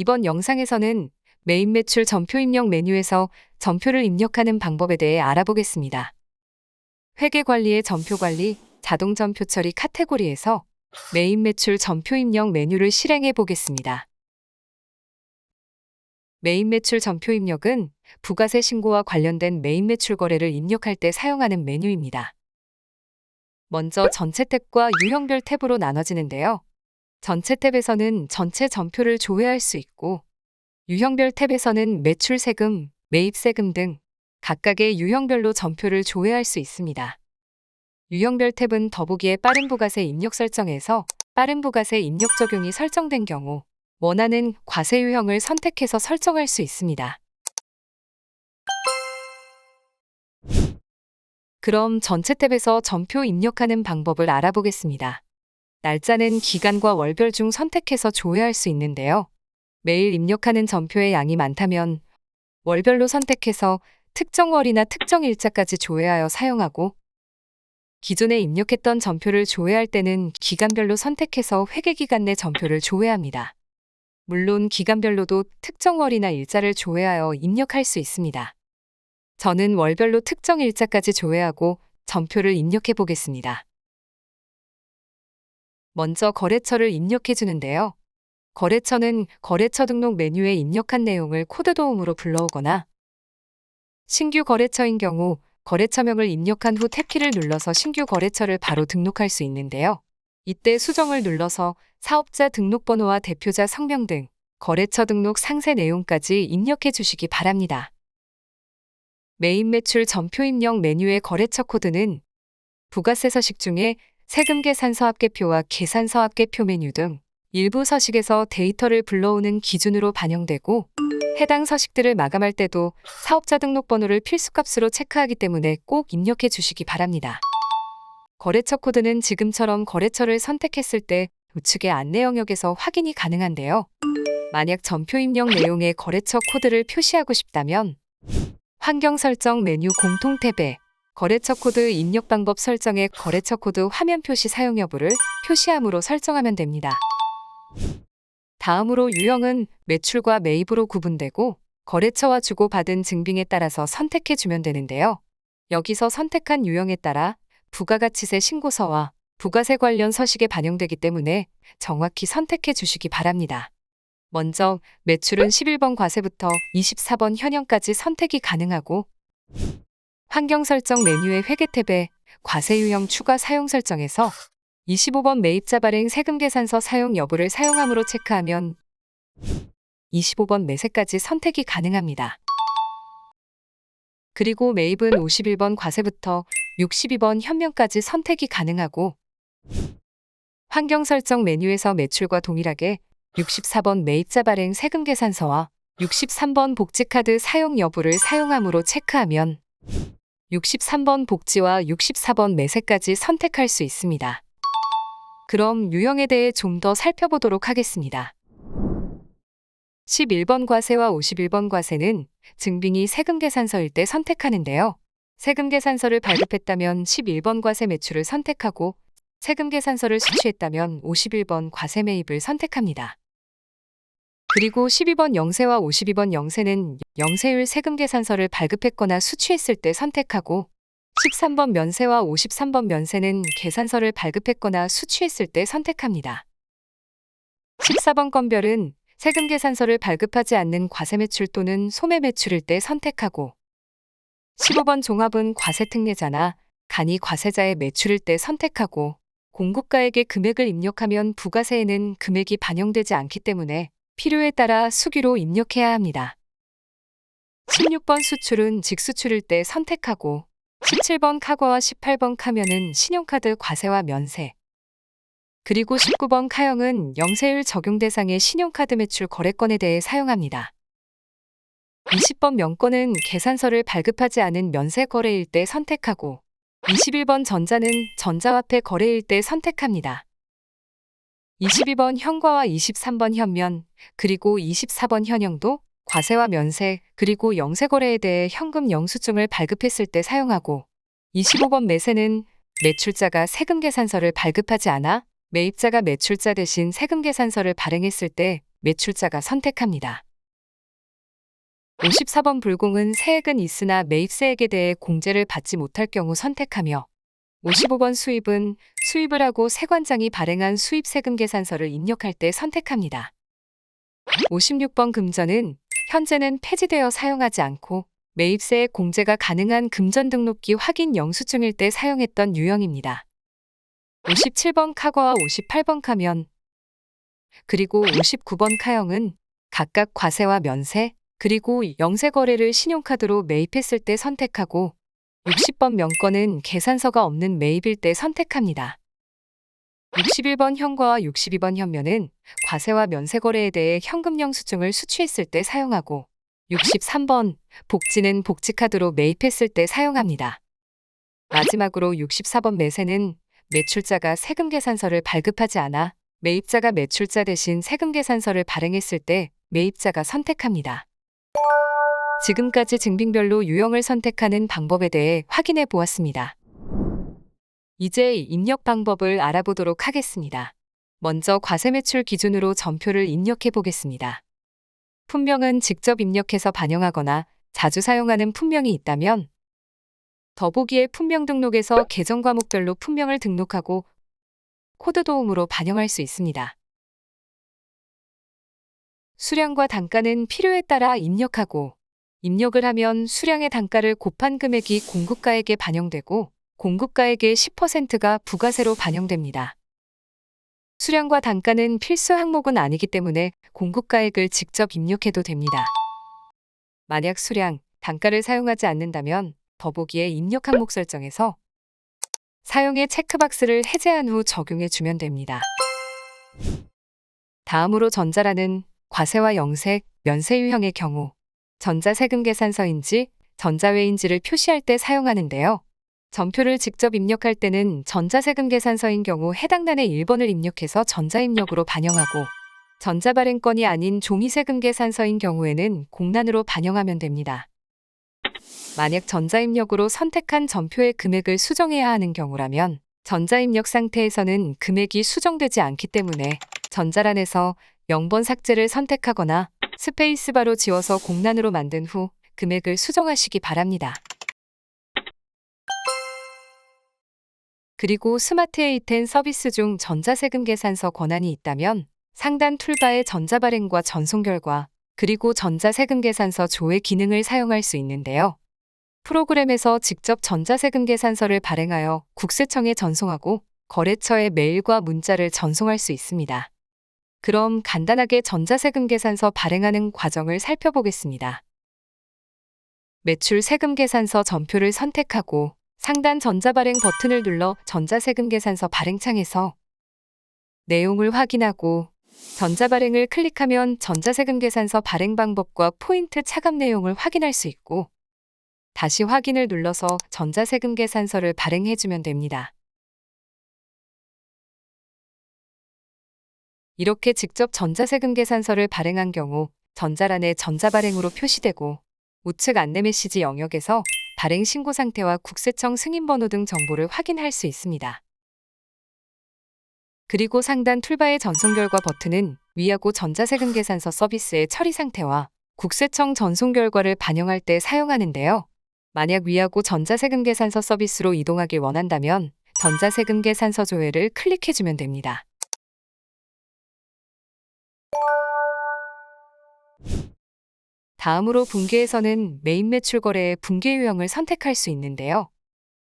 이번 영상에서는 메인 매출 전표 입력 메뉴에서 전표를 입력하는 방법에 대해 알아보겠습니다. 회계 관리의 전표 관리, 자동 전표 처리 카테고리에서 메인 매출 전표 입력 메뉴를 실행해 보겠습니다. 메인 매출 전표 입력은 부가세 신고와 관련된 메인 매출 거래를 입력할 때 사용하는 메뉴입니다. 먼저 전체 탭과 유형별 탭으로 나눠지는데요. 전체 탭에서는 전체 전표를 조회할 수 있고 유형별 탭에서는 매출 세금, 매입 세금 등 각각의 유형별로 전표를 조회할 수 있습니다. 유형별 탭은 더보기에 빠른 부가세 입력 설정에서 빠른 부가세 입력 적용이 설정된 경우 원하는 과세 유형을 선택해서 설정할 수 있습니다. 그럼 전체 탭에서 전표 입력하는 방법을 알아보겠습니다. 날짜는 기간과 월별 중 선택해서 조회할 수 있는데요. 매일 입력하는 전표의 양이 많다면 월별로 선택해서 특정 월이나 특정 일자까지 조회하여 사용하고 기존에 입력했던 전표를 조회할 때는 기간별로 선택해서 회계기간 내 전표를 조회합니다. 물론 기간별로도 특정 월이나 일자를 조회하여 입력할 수 있습니다. 저는 월별로 특정 일자까지 조회하고 전표를 입력해 보겠습니다. 먼저 거래처를 입력해 주는데요. 거래처는 거래처 등록 메뉴에 입력한 내용을 코드 도움으로 불러오거나 신규 거래처인 경우 거래처명을 입력한 후 탭키를 눌러서 신규 거래처를 바로 등록할 수 있는데요. 이때 수정을 눌러서 사업자 등록번호와 대표자 성명 등 거래처 등록 상세 내용까지 입력해 주시기 바랍니다. 메인 매출 전표 입력 메뉴의 거래처 코드는 부가세 서식 중에 세금 계산 서 합계표와 계산 서 합계표 메뉴 등 일부 서식에서 데이터를 불러오는 기준으로 반영되고 해당 서식들을 마감할 때도 사업자 등록번호를 필수값으로 체크하기 때문에 꼭 입력해 주시기 바랍니다. 거래처 코드는 지금처럼 거래처를 선택했을 때 우측의 안내 영역에서 확인이 가능한데요. 만약 전표 입력 내용의 거래처 코드를 표시하고 싶다면 환경 설정 메뉴 공통 탭에 거래처 코드 입력 방법 설정에 거래처 코드 화면 표시 사용 여부를 표시함으로 설정하면 됩니다. 다음으로 유형은 매출과 매입으로 구분되고 거래처와 주고받은 증빙에 따라서 선택해 주면 되는데요. 여기서 선택한 유형에 따라 부가가치세 신고서와 부가세 관련 서식에 반영되기 때문에 정확히 선택해 주시기 바랍니다. 먼저 매출은 11번 과세부터 24번 현형까지 선택이 가능하고 환경 설정 메뉴의 회계 탭에 과세 유형 추가 사용 설정에서 25번 매입자 발행 세금 계산서 사용 여부를 사용함으로 체크하면 25번 매세까지 선택이 가능합니다. 그리고 매입은 51번 과세부터 62번 현명까지 선택이 가능하고 환경 설정 메뉴에서 매출과 동일하게 64번 매입자 발행 세금 계산서와 63번 복지카드 사용 여부를 사용함으로 체크하면 63번 복지와 64번 매세까지 선택할 수 있습니다. 그럼 유형에 대해 좀 더 살펴보도록 하겠습니다. 11번 과세와 51번 과세는 증빙이 세금 계산서일 때 선택하는데요. 세금 계산서를 발급했다면 11번 과세 매출을 선택하고 세금 계산서를 수취했다면 51번 과세 매입을 선택합니다. 그리고 12번 영세와 52번 영세는 영세율 세금 계산서를 발급했거나 수취했을 때 선택하고 13번 면세와 53번 면세는 계산서를 발급했거나 수취했을 때 선택합니다. 14번 건별은 세금 계산서를 발급하지 않는 과세 매출 또는 소매 매출일 때 선택하고 15번 종합은 과세 특례자나 간이 과세자의 매출일 때 선택하고 공급가에게 금액을 입력하면 부가세에는 금액이 반영되지 않기 때문에 필요에 따라 수기로 입력해야 합니다. 16번 수출은 직수출일 때 선택하고 17번 카과와 18번 카면은 신용카드 과세와 면세. 그리고 19번 카형은 영세율 적용 대상의 신용카드 매출 거래건에 대해 사용합니다. 20번 명건은 계산서를 발급하지 않은 면세 거래일 때 선택하고 21번 전자는 전자화폐 거래일 때 선택합니다. 22번 현과와 23번 현면, 그리고 24번 현형도 과세와 면세, 그리고 영세거래에 대해 현금 영수증을 발급했을 때 사용하고 25번 매세는 매출자가 세금 계산서를 발급하지 않아 매입자가 매출자 대신 세금 계산서를 발행했을 때 매출자가 선택합니다. 54번 불공은 세액은 있으나 매입세액에 대해 공제를 받지 못할 경우 선택하며 55번 수입은 수입을 하고 세관장이 발행한 수입세금 계산서를 입력할 때 선택합니다. 56번 금전은 현재는 폐지되어 사용하지 않고 매입세액 공제가 가능한 금전 등록기 확인 영수증일 때 사용했던 유형입니다. 57번 카거와 58번 카면 그리고 59번 카형은 각각 과세와 면세 그리고 영세 거래를 신용카드로 매입했을 때 선택하고 60번 명건은 계산서가 없는 매입일 때 선택합니다. 61번 현과와 62번 현면은 과세와 면세 거래에 대해 현금 영수증을 수취했을 때 사용하고 63번 복지는 복지카드로 매입했을 때 사용합니다. 마지막으로 64번 매세는 매출자가 세금 계산서를 발급하지 않아 매입자가 매출자 대신 세금 계산서를 발행했을 때 매입자가 선택합니다. 지금까지 증빙별로 유형을 선택하는 방법에 대해 확인해 보았습니다. 이제 입력 방법을 알아보도록 하겠습니다. 먼저 과세 매출 기준으로 전표를 입력해 보겠습니다. 품명은 직접 입력해서 반영하거나 자주 사용하는 품명이 있다면 더보기에 품명 등록에서 계정 과목별로 품명을 등록하고 코드 도움으로 반영할 수 있습니다. 수량과 단가는 필요에 따라 입력하고 입력을 하면 수량의 단가를 곱한 금액이 공급가액에 반영되고 공급가액의 10%가 부가세로 반영됩니다. 수량과 단가는 필수 항목은 아니기 때문에 공급가액을 직접 입력해도 됩니다. 만약 수량, 단가를 사용하지 않는다면 더보기에 입력 항목 설정에서 사용의 체크박스를 해제한 후 적용해 주면 됩니다. 다음으로 전자라는 과세와 영색, 면세 유형의 경우 전자세금 계산서인지 전자외인지를 표시할 때 사용하는데요. 전표를 직접 입력할 때는 전자세금 계산서인 경우 해당 난의 1번을 입력해서 전자입력으로 반영하고 전자발행권이 아닌 종이세금 계산서인 경우에는 공란으로 반영하면 됩니다. 만약 전자입력으로 선택한 전표의 금액을 수정해야 하는 경우라면 전자입력 상태에서는 금액이 수정되지 않기 때문에 전자란에서 0번 삭제를 선택하거나 스페이스바로 지워서 공란으로 만든 후 금액을 수정하시기 바랍니다. 그리고 스마트 A10 서비스 중 전자세금 계산서 권한이 있다면 상단 툴바의 전자발행과 전송 결과 그리고 전자세금 계산서 조회 기능을 사용할 수 있는데요. 프로그램에서 직접 전자세금 계산서를 발행하여 국세청에 전송하고 거래처에 메일과 문자를 전송할 수 있습니다. 그럼 간단하게 전자세금 계산서 발행하는 과정을 살펴보겠습니다. 매출 세금 계산서 전표를 선택하고 상단 전자발행 버튼을 눌러 전자세금 계산서 발행창에서 내용을 확인하고 전자발행을 클릭하면 전자세금 계산서 발행 방법과 포인트 차감 내용을 확인할 수 있고 다시 확인을 눌러서 전자세금 계산서를 발행해주면 됩니다. 이렇게 직접 전자세금 계산서를 발행한 경우 전자란에 전자발행으로 표시되고 우측 안내 메시지 영역에서 발행 신고 상태와 국세청 승인 번호 등 정보를 확인할 수 있습니다. 그리고 상단 툴바의 전송 결과 버튼은 위하고 전자세금 계산서 서비스의 처리 상태와 국세청 전송 결과를 반영할 때 사용하는데요. 만약 위하고 전자세금 계산서 서비스로 이동하길 원한다면 전자세금 계산서 조회를 클릭해주면 됩니다. 다음으로 분기에서는 메인 매출 거래의 분기 유형을 선택할 수 있는데요.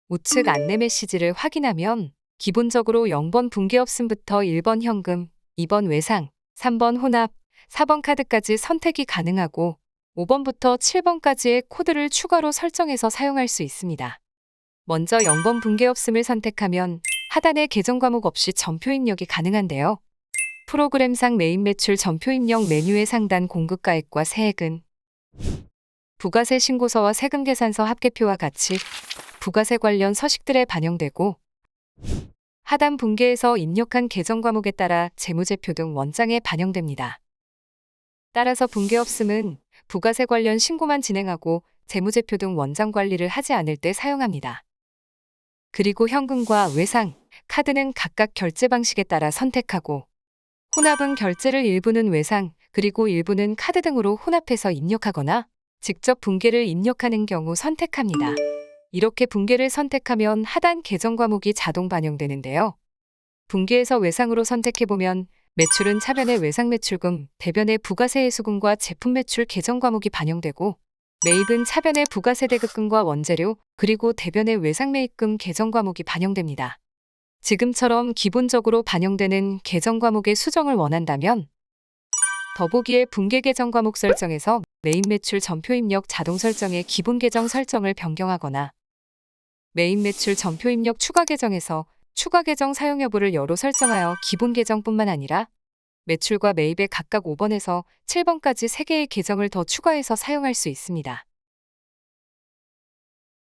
우측 안내 메시지를 확인하면 기본적으로 0번 분기 없음부터 1번 현금, 2번 외상, 3번 혼합, 4번 카드까지 선택이 가능하고 5번부터 7번까지의 코드를 추가로 설정해서 사용할 수 있습니다. 먼저 0번 분기 없음을 선택하면 하단에 계정 과목 없이 전표 입력이 가능한데요. 프로그램상 메인 매출 전표 입력 메뉴의 상단 공급가액과 세액은 부가세 신고서와 세금 계산서 합계표와 같이 부가세 관련 서식들에 반영되고 하단 분계에서 입력한 계정 과목에 따라 재무제표 등 원장에 반영됩니다. 따라서 분계 없음은 부가세 관련 신고만 진행하고 재무제표 등 원장 관리를 하지 않을 때 사용합니다. 그리고 현금과 외상, 카드는 각각 결제 방식에 따라 선택하고 혼합은 결제를 일부는 외상, 그리고 일부는 카드 등으로 혼합해서 입력하거나 직접 붕괴를 입력하는 경우 선택합니다. 이렇게 붕괴를 선택하면 하단 계정 과목이 자동 반영되는데요. 붕괴에서 외상으로 선택해보면 매출은 차변의 외상 매출금, 대변의 부가세 해수금과 제품 매출 계정 과목이 반영되고 매입은 차변의 부가세 대급금과 원재료, 그리고 대변의 외상 매입금 계정 과목이 반영됩니다. 지금처럼 기본적으로 반영되는 계정 과목의 수정을 원한다면 더보기의 붕괴 계정 과목 설정에서 메인 매출 전표 입력 자동 설정의 기본 계정 설정을 변경하거나 메인 매출 전표 입력 추가 계정에서 추가 계정 사용 여부를 여로 설정하여 기본 계정뿐만 아니라 매출과 매입의 각각 5번에서 7번까지 3개의 계정을 더 추가해서 사용할 수 있습니다.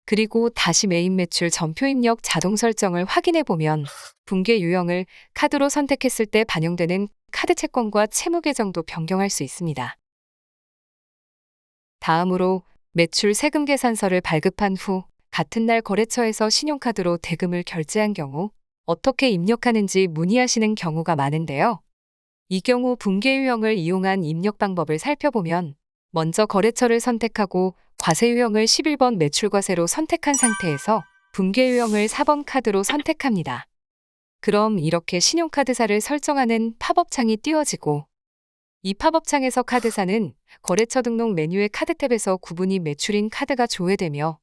그리고 다시 메인 매출 전표 입력 자동 설정을 확인해 보면 붕괴 유형을 카드로 선택했을 때 반영되는 카드 채권과 채무 계정도 변경할 수 있습니다. 다음으로 매출 세금 계산서를 발급한 후 같은 날 거래처에서 신용카드로 대금을 결제한 경우 어떻게 입력하는지 문의하시는 경우가 많은데요. 이 경우 붕괴 유형을 이용한 입력 방법을 살펴보면 먼저 거래처를 선택하고 과세 유형을 11번 매출 과세로 선택한 상태에서 붕괴 유형을 4번 카드로 선택합니다. 그럼 이렇게 신용카드사를 설정하는 팝업 창이 띄워지고 이 팝업 창에서 카드사는 거래처 등록 메뉴의 카드 탭에서 구분이 매출인 카드가 조회되며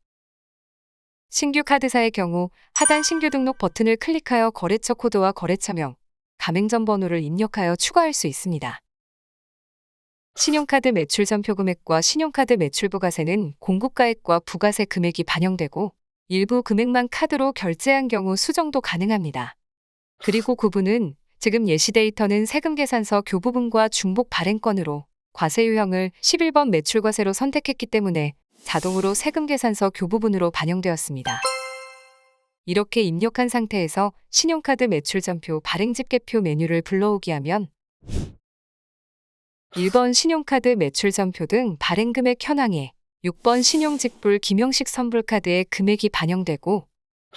신규 카드사의 경우 하단 신규 등록 버튼을 클릭하여 거래처 코드와 거래처명, 가맹점 번호를 입력하여 추가할 수 있습니다. 신용카드 매출 전표 금액과 신용카드 매출 부가세는 공급가액과 부가세 금액이 반영되고 일부 금액만 카드로 결제한 경우 수정도 가능합니다. 그리고 구분은 지금 예시 데이터는 세금 계산서 교부분과 중복 발행권으로 과세 유형을 11번 매출 과세로 선택했기 때문에 자동으로 세금 계산서 교부분으로 반영되었습니다. 이렇게 입력한 상태에서 신용카드 매출 전표 발행 집계표 메뉴를 불러오기 하면 1번 신용카드 매출 전표 등 발행 금액 현황에 6번 신용직불 김영식 선불카드의 금액이 반영되고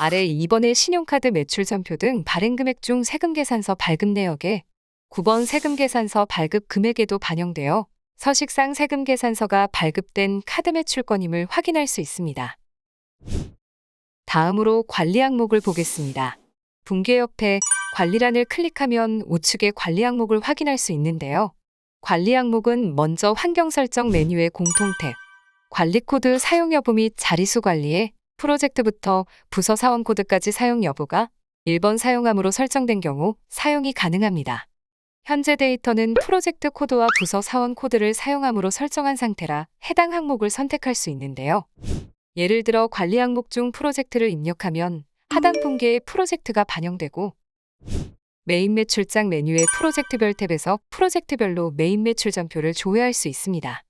아래 2번의 신용카드 매출 전표 등 발행 금액 중 세금 계산서 발급 내역에 9번 세금 계산서 발급 금액에도 반영되어 서식상 세금 계산서가 발급된 카드 매출권임을 확인할 수 있습니다. 다음으로 관리 항목을 보겠습니다. 붕괴 옆에 관리란을 클릭하면 우측에 관리 항목을 확인할 수 있는데요. 관리 항목은 먼저 환경 설정 메뉴의 공통 탭, 관리 코드 사용 여부 및 자리수 관리에 프로젝트부터 부서 사원 코드까지 사용 여부가 1번 사용함으로 설정된 경우 사용이 가능합니다. 현재 데이터는 프로젝트 코드와 부서 사원 코드를 사용함으로 설정한 상태라 해당 항목을 선택할 수 있는데요. 예를 들어 관리 항목 중 프로젝트를 입력하면 하단 분계에 프로젝트가 반영되고 메인 매출장 메뉴의 프로젝트별 탭에서 프로젝트별로 메인 매출 전표를 조회할 수 있습니다.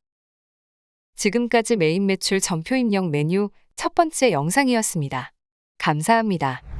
지금까지 메인 매출 전표 입력 메뉴 첫 번째 영상이었습니다. 감사합니다.